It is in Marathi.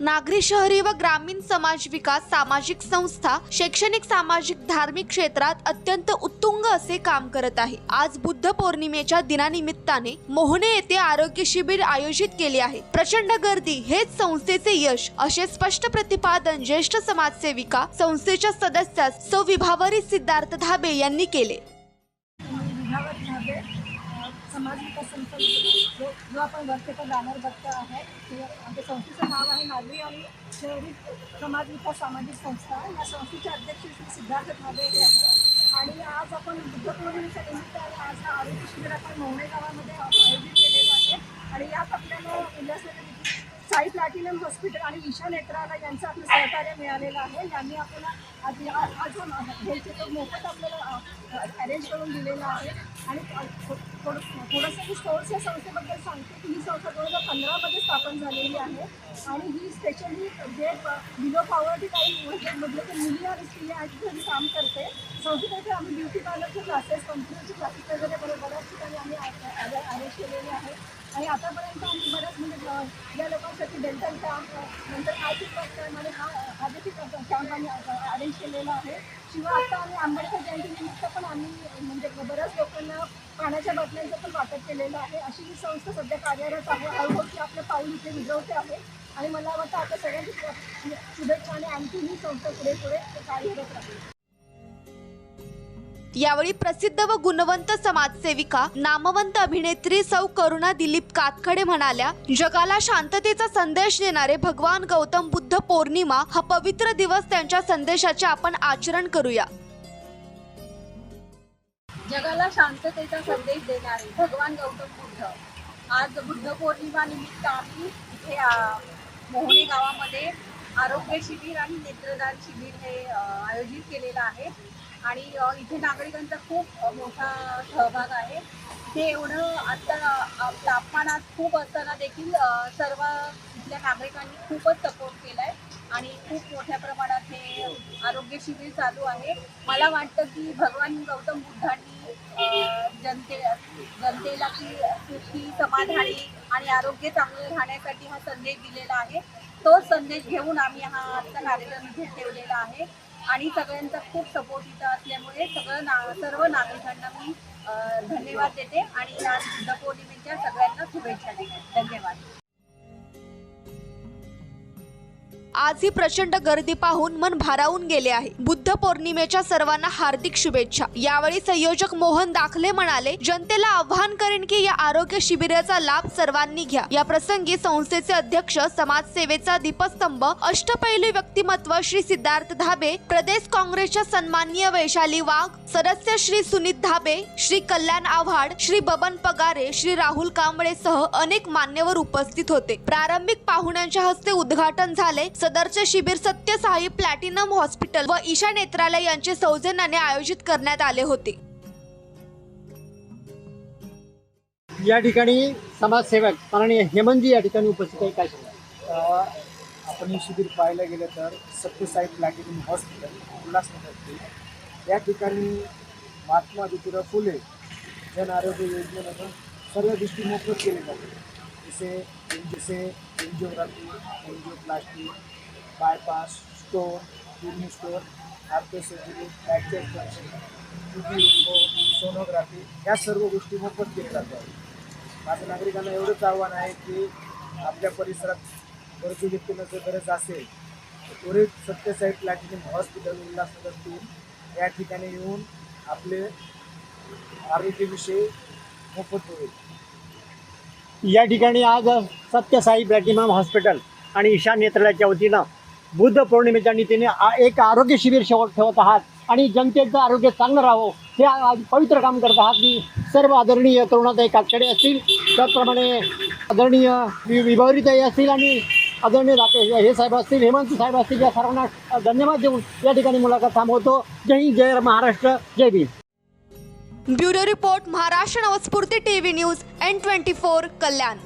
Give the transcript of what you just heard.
नागरी शहरी व ग्रामीण समाज विकास सामाजिक संस्था शैक्षणिक सामाजिक धार्मिक क्षेत्रात अत्यंत उत्तुंग असे काम करत आहे. आज बुद्ध पौर्णिमेच्या दिनानिमित्ताने मोहने येथे आरोग्य शिबिर आयोजित केले आहे. प्रचंड गर्दी हेच संस्थेचे यश असे स्पष्ट प्रतिपादन ज्येष्ठ समाजसेविका संस्थेच्या सदस्या सौ विभावरी सिद्धार्थ धाबे यांनी केले. समाज विकास संस्था जो जो आपण वरतीचा बॅनर बघतो आहे संस्थेचं नाव आहे नागरी आणि शहरी समाज विकास सामाजिक संस्था. या संस्थेचे अध्यक्ष श्री सिद्धार्थ ठाकरे हे आहे आणि आज आपण बुद्ध पौर्णिमेच्या निमित्ताने आज हा आरोग्य शिबिर आपण मोहणे गावामध्ये आयोजित केलेलं आहे. आणि यात आपल्याला उल्हासनगर साई प्लॅटिनम हॉस्पिटल आणि ईशा नेत्राला यांचं आपलं सहकार्य मिळालेलं आहे. यांनी आपल्याला आज या- हेल्थ चेकअप मोफत आपल्याला अरेंज करून दिलेला आहे. आणि थोडं थोडंसं मी स्पोर्ट्स या संस्थेबद्दल सांगते की ही संस्था दोन हजार पंधरामध्ये स्थापन झालेली आहे. आणि ही स्पेशली जे बिलो पॉवर्टी काही मधले ते मुली आणि स्त्रिया आहेत तिथे काम करते. संस्थेतर्फे आम्ही ब्युटी पार्लरचे क्लासेस कम्प्युटरचे क्लासेस वगैरे बरोबर बऱ्याच ठिकाणी आम्ही अरेंज केलेले आहे. आणि आतापर्यंत आम्ही बऱ्याच म्हणजे या लोकांसाठी डेंटल कॅम्प नंतर आयटी कॅम्प आणि हा हा कॅम्प आम्ही अरेंज केलेला आहे. शिवाय आता आम्ही आंबेडकर जयंतीनिमित्त पण आम्ही म्हणजे बऱ्याच लोकांना पाण्याच्या बाटल्यांचं पण वाटप केलेलं आहे. अशी ही संस्था सध्या कार्यरत आहे. हळूहळू ती आपलं पाऊल इथे विजवते आहे. आणि मला वाटतं आता सगळ्यांची शुभेच्छा आणि आणखी ही संस्था पुढे पुढे कार्यरत राहील. यावेळी प्रसिद्ध व गुणवंत समाजसेविका नामवंत अभिनेत्री सौ करुणा दिलीप कातखडे म्हणाल्या जगाला शांततेचा संदेश देणारे भगवान गौतम बुद्ध पौर्णिमा हा पवित्र दिवस त्यांच्या संदेशाचे आपण आचरण करूया. जगाला शांततेचा संदेश देणारे भगवान गौतम बुद्ध. आज बुद्ध पौर्णिमा निमित्त आम्ही इथे आ, मोहणे गावामध्ये आरोग्य शिबिर आणि नेत्रदान शिबिर हे आयोजित केलेलं आहे. आणि इथे नागरिकांचा खूप मोठा सहभाग आहे. ते एवढं आता तापमानात खूप असताना देखील सर्व इथल्या नागरिकांनी खूपच सपोर्ट केला आहे आणि खूप मोठ्या प्रमाणात हे आरोग्य शिबिर चालू आहे. मला वाटतं की भगवान गौतम बुद्धांनी जनते जनतेला की सुखी समाधानी आणि आरोग्य चांगलं राहण्यासाठी हा संदेश दिलेला आहे. तोच संदेश घेऊन आम्ही हा आजचा कार्यक्रम इथे ठेवलेला आहे. आणि सगळ्यांचा खूप सपोर्ट इथं असल्यामुळे सगळं ना सर्व नागरिकांना मी धन्यवाद देते आणि या बुद्ध पौर्णिमेच्या सगळ्यांना शुभेच्छा देते. धन्यवाद. आज ही प्रचंड गर्दी पाहून मन भारावून गेले आहे. बुद्ध पौर्णिमेच्या सर्वांना हार्दिक शुभेच्छा. यावेळी संयोजक मोहन दाखले म्हणाले जनतेला आव्हान करेन की या आरोग्य शिबिराचा लाभ सर्वांनी घ्या. या प्रसंगी संस्थेचे अध्यक्ष समाजसेवेचा दीपस्तंभ अष्टपैलू व्यक्तिमत्व श्री सिद्धार्थ धाबे प्रदेश काँग्रेसच्या सन्माननीय वैशाली वाघ सदस्य श्री सुनीत धाबे श्री कल्याण आव्हाड श्री बबन पगारे श्री राहुल कांबळे सह अनेक मान्यवर उपस्थित होते. प्रारंभिक पाहुण्यांच्या हस्ते उद्घाटन झाले. सदरचे शिबिर सत्यसाई प्लॅटिनम हॉस्पिटल व ईशा नेत्रालय यांचे सौजन्याने आयोजित करण्यात आले होते. या ठिकाणी समाजसेवक माननीय हेमंतजी या ठिकाणी उपस्थित आहे. काय आपण हे शिबिर पाहायला गेलं तर सत्यसाई प्लॅटिनम हॉस्पिटल उल्हासनगर या ठिकाणी महात्मा ज्योतिराव फुले जन आरोग्य योजनेमधून सर्व गोष्टी मोफत केले जाते जसे जसे angiography angioplasty bypass stone kidney stone ortho surgery fracture sonography या सर्व गोष्टी मोफत केल्या जातात. माझं नागरिकांना एवढंच आव्हान आहे की आपल्या परिसरात गरजू व्यक्तींना जर गरज असेल तर त्वरित सत्यसाई प्लॅटिनियम हॉस्पिटल उल्हासनगर तीन या ठिकाणी येऊन आपले आरोग्यविषयी मोफत होईल. या ठिकाणी आज सत्यसाई प्लॅटिनम हॉस्पिटल आणि ईशान नेत्रालयाच्या वतीनं बुद्ध पौर्णिमेच्या नीतीने एक आरोग्य शिबिर शेवट ठेवत आहात आणि जनतेचं आरोग्य चांगलं राहावं हे पवित्र काम करत आहात. मी सर्व आदरणीय तरुणाताई कातकडे असतील त्याचप्रमाणे आदरणीय वि विभावरीताई असतील आणि आदरणीय राकेश हे साहेब असतील हेमंत साहेब असतील या सर्वांना धन्यवाद देऊन या ठिकाणी मुलाखत थांबवतो. जय हिंद जय महाराष्ट्र जय Bhim. Bureau report Maharashtra Navsphurti TV news N twenty four Kalyan.